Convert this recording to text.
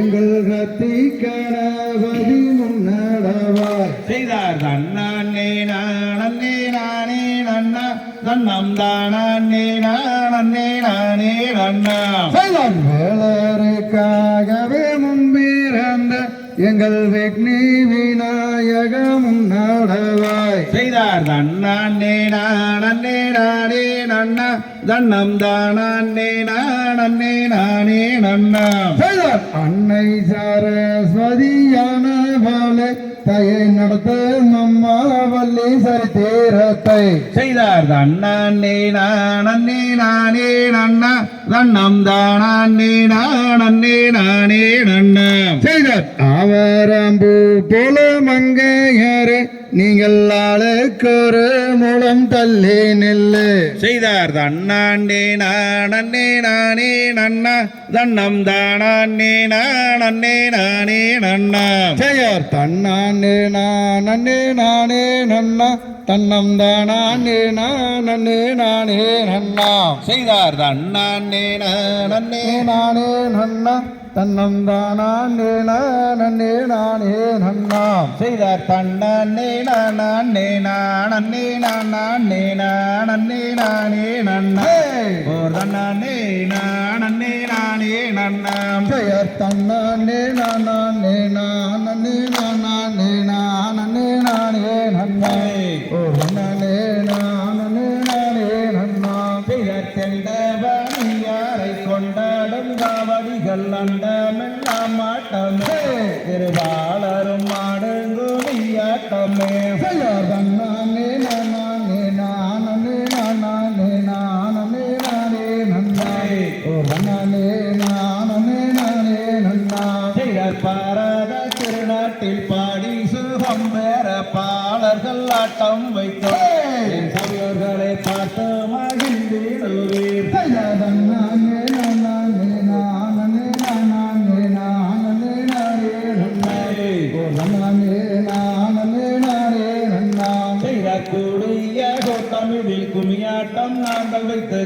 எங்கள் ரத்தி கணபதி முன்னடவாய் செய்தார் தன்னே நானே நானே நன்னா. தன்னம் தானே நானே நானே நன்னா. செய்தான் வேலருக்காகவே முன்பிறந்த எங்கள் விக்னி விநாயக முன்னடவாய். செய்தார் தன்னே நானே நானே நன்னா. தன்னம் தானே நானே நானே நன்னா. செய்தார் அன்னை சரஸ்வதியானவளை தயை நடத்த நம்மா வள்ளி சரித்திரத்தை செய்தார் அண்ணன் நீ நான் நானே நானே நன்னா தன்னம் தானே நானே நானே நன்னா செய்தார். ஆவரம்பு போல மங்கையரே நீங்கள் ஆளுக்கொரு மூலம் தள்ளி நில்லு. செய்தார். தன்னே நானே நானே நன்னா. தன்னம் தானே நானே நானே நன்னா. செய்யார். தன்னானே நானே நானே நன்னா. தன்னம் தானே நானே நானே நன்னா. செய்தார் தன்னே நானே நானே நன்னா. தன்னம் தானே நானே நானே நன்னா. செய்தார் தன்னே நானே நானே நானே நானே நானே நன்னா. ஓர் தன்னே நானே நானே நன்னா. பெயர் தன்னானே காவடிகள் அண்டமெல்லாம் மாட்டமே திருவாளரும் மாடுங்குடியாட்டமே பெயர் நானே நானே நானே நானே நானே நன்னா ஓ நன்னே நானே நானே நன்னா பாராத திருநாட்டில் பாடி சுகம் பெற பாடல்கள் ஆட்டம் வைத்தோம். நானே நன்னா கூடிய கூட்டம் இதில் நாங்கள் வைத்த